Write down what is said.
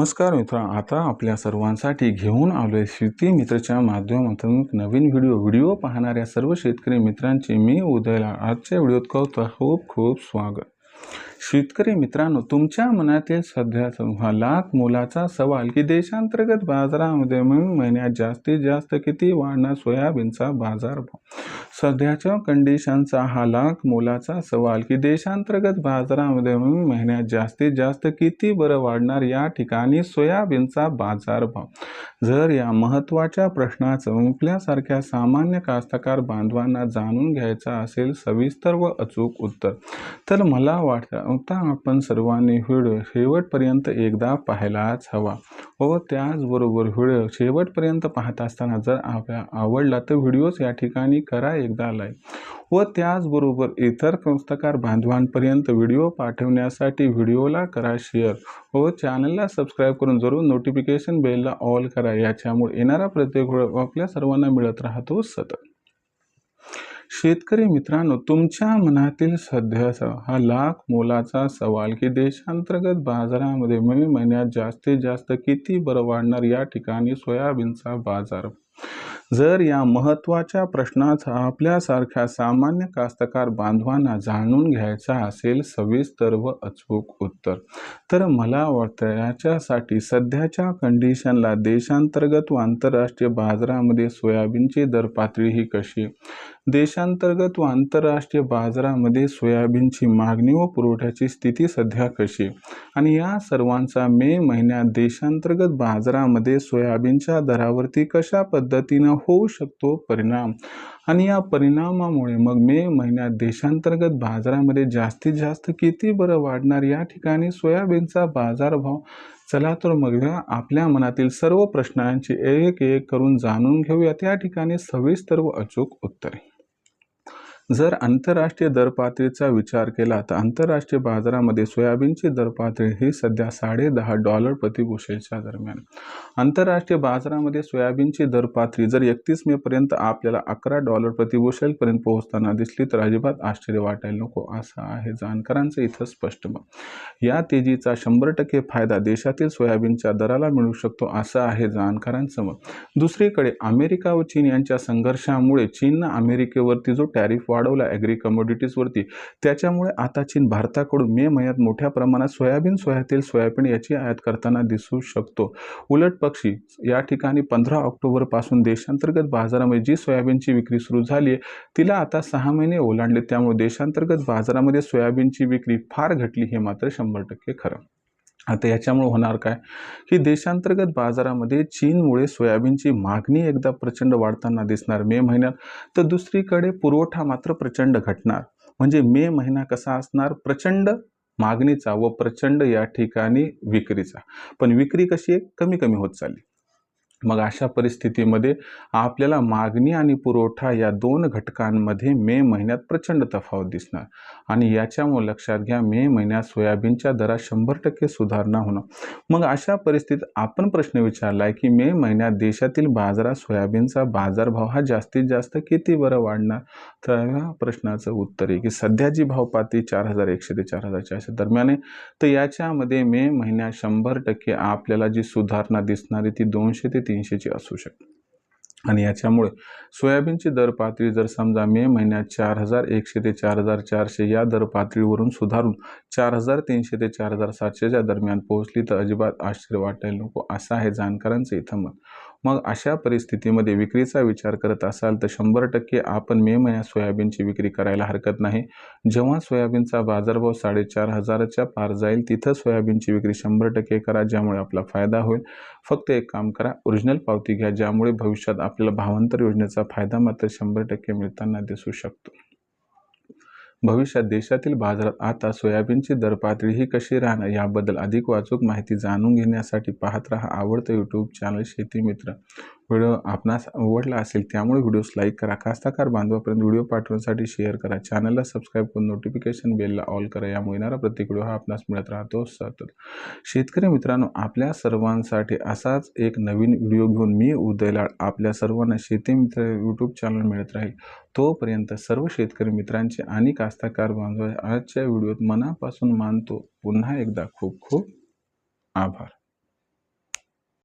नमस्कार मित्र आता आपल्या सर्वांसाठी घेऊन आलो आहे शेती मित्रच्या माध्यमातून नवीन व्हिडिओ. व्हिडिओ पाहणाऱ्या सर्व शेतकरी मित्रांचे मी उदयला आजच्या व्हिडिओत कळतो खूप खूप स्वागत. शेतकरी मित्रांनो तुमच्या मनातील सध्या सव्वा लाख मोलाचा सवाल की देशांतर्गत बाजारामध्ये मे महिन्यात जास्तीत जास्त किती वाढणार सोयाबीनचा बाजारभाव सध्याच्या कंडिशनचा हा लाख मोलाचा सवाल की देशांतर्गत बाजारामध्ये मे महिन्यात जास्तीत जास्त किती बरं वाढणार या ठिकाणी सोयाबीनचा बाजारभाव जर या महत्त्वाच्या प्रश्नाचं आपल्यासारख्या सामान्य कास्तकार बांधवांना जाणून घ्यायचा असेल सविस्तर व अचूक उत्तर तर मला वाटता. आपण सर्वांनी व्हिडिओ शेवटपर्यंत एकदा पाहायलाच हवा. व त्याचबरोबर व्हिडिओ शेवटपर्यंत पाहत असताना जर आपल्या आवडला तर व्हिडिओज या ठिकाणी करा एकदा लाईक. व त्याचबरोबर इतर कास्तकार बांधवांपर्यंत व्हिडिओ पाठवण्यासाठी व्हिडिओला करा शेअर. व चॅनलला सबस्क्राईब करून जरूर नोटिफिकेशन बेलला ऑल करा. याच्यामुळे येणारा प्रत्येक व्हिडिओ आपल्या सर्वांना मिळत राहतो सतत. शेतकरी मित्रांनो तुमच्या मनातील सध्याचा हा लाख मोलाचा सवाल की देशांतर्गत बाजारामध्ये मे महिन्यात जास्तीत जास्त किती बरं वाढणार या ठिकाणी सोयाबीनचा बाजार? जर या महत्त्वाच्या प्रश्नाचा आपल्यासारख्या सामान्य कास्तकार बांधवांना जाणून घ्यायचा असेल सविस्तर व अचूक उत्तर तर मला वाटतं याच्यासाठी सध्याच्या कंडिशनला देशांतर्गत व आंतरराष्ट्रीय बाजारामध्ये सोयाबीनची दर पातळी ही कशी? देशांतर्गत व आंतरराष्ट्रीय बाजारामध्ये सोयाबीनची मागणी व पुरवठ्याची स्थिती सध्या कशी? आणि या सर्वांचा मे महिन्यात देशांतर्गत बाजारामध्ये सोयाबीनच्या दरावरती कशा पद्धती पद्धतीनं होऊ शकतो परिणाम. आणि या परिणामामुळे मग मे महिन्यात देशांतर्गत बाजारामध्ये जास्तीत जास्त किती बरं वाढणार या ठिकाणी सोयाबीनचा बाजारभाव? चला तर मग आपल्या मनातील सर्व प्रश्नांची एक एक करून जाणून घेऊया. त्या ठिकाणी सविस्तर व अचूक उत्तरे. जर आंतरराष्ट्रीय दरपातळीचा विचार केला तर आंतरराष्ट्रीय बाजारामध्ये सोयाबीनची दरपातळी ही सध्या साडे दहा डॉलर प्रति दरम्यान. आंतरराष्ट्रीय बाजारामध्ये सोयाबीनची दरपातळी जर एकतीस मेपर्यंत आपल्याला अकरा डॉलर प्रति पोहोचताना दिसली तर अजिबात आश्चर्य वाटायला नको असं आहे जाणकारांचं इथं स्पष्ट मत. या तेजीचा शंभर टक्के फायदा देशातील सोयाबीनच्या दराला मिळू शकतो असं आहे जाणकारांचं मत. दुसरीकडे अमेरिका व चीन यांच्या संघर्षामुळे चीननं अमेरिकेवरती जो टॅरिफ वाढवला ॲग्री कमोडिटीजवरती त्याच्यामुळे आता चीन भारताकडून मे महिन्यात मोठ्या प्रमाणात सोयाबीन सोयातील सोयाबीन याची आयात करताना दिसू शकतो. उलट पक्षी या ठिकाणी पंधरा ऑक्टोबरपासून देशांतर्गत बाजारामध्ये जी सोयाबीनची विक्री सुरू झाली आहे तिला आता सहा महिने ओलांडले. त्यामुळे देशांतर्गत बाजारामध्ये सोयाबीनची विक्री फार घटली हे मात्र शंभर टक्के खरं. आता याच्यामुळे होणार काय? की देशांतर्गत बाजारामध्ये चीनमुळे सोयाबीनची मागणी एकदा प्रचंड वाढताना दिसणार मे महिन्यात. तर दुसरीकडे पुरवठा मात्र प्रचंड घटणार. म्हणजे मे महिना कसा असणार? प्रचंड मागणीचा व प्रचंड या ठिकाणी विक्रीचा. पण विक्री कशी आहे? कमी कमी होत चालली. मग अशा परिस्थितीमध्ये आपल्याला मागणी आणि पुरवठा या दोन घटकांमध्ये मे महिन्यात प्रचंड तफावत दिसणार. आणि याच्यामुळे लक्षात घ्या मे महिन्यात सोयाबीनच्या दरात शंभर टक्के सुधारणा होणं. मग अशा परिस्थितीत आपण प्रश्न विचारला आहे की मे महिन्यात देशातील बाजारात सोयाबीनचा बाजारभाव हा जास्तीत जास्त किती बरं वाढणार? तर या प्रश्नाचं उत्तर आहे की सध्या जी भावपाती चार हजार एकशे ते चार हजार चारशे दरम्यान आहे. तर याच्यामध्ये मे महिन्यात शंभर टक्के आपल्याला जी सुधारणा दिसणारी ती दोनशे ते तीनशेची असू शकते आणि याच्यामुळे सोयाबीनची दर पातळी जर समजा मे महिन्यात चार हजार एकशे ते चार हजार चारशे या दर पातळीवरून सुधारून चार हजार तीनशे ते चार हजार सातशेच्या दरम्यान पोहोचली तर अजिबात आश्चर्य वाटायला नको. असं आहे जाणकारांचं इथं मत. मग अशा परिस्थितीमध्ये विक्रीचा विचार करत असाल तर शंभर टक्के आपण मे महिन्यात सोयाबीनची विक्री करायला हरकत नाही. जेव्हा सोयाबीनचा बाजारभाव साडेचार हजाराच्या पार जाईल तिथं सोयाबीनची विक्री शंभर टक्के करा ज्यामुळे आपला फायदा होईल. फक्त एक काम करा ओरिजिनल पावती घ्या ज्यामुळे भविष्यात आपल्याला भावांतर योजनेचा फायदा मात्र शंभर टक्के मिळताना दिसू शकतो. भविष्यात देशातील बाजारात आता सोयाबीनची दर पातळी ही कशी राहणार याबद्दल अधिक वाचूक माहिती जाणून घेण्यासाठी पाहत राहा आवडतं यूट्यूब चॅनल शेती मित्र. व्हिडिओ आपणास आवडला असेल त्यामुळे व्हिडिओस लाईक करा. कास्ताकार बांधवापर्यंत व्हिडिओ पाठवण्यासाठी शेअर करा. चॅनलला सबस्क्राईब करून नोटिफिकेशन बेलला ऑल करा. यामुळे येणारा प्रत्येक व्हिडिओ हा आपणास मिळत राहतो सतत. शेतकरी मित्रांनो आपल्या सर्वांसाठी असाच एक नवीन व्हिडिओ घेऊन मी उदयलाड आपल्या सर्वांना शेती मित्र यूट्यूब चॅनल मिळत राहील. तोपर्यंत सर्व शेतकरी मित्रांचे आणि कास्ताकार बांधव आजच्या व्हिडिओत मनापासून मानतो. पुन्हा एकदा खूप खूप आभार.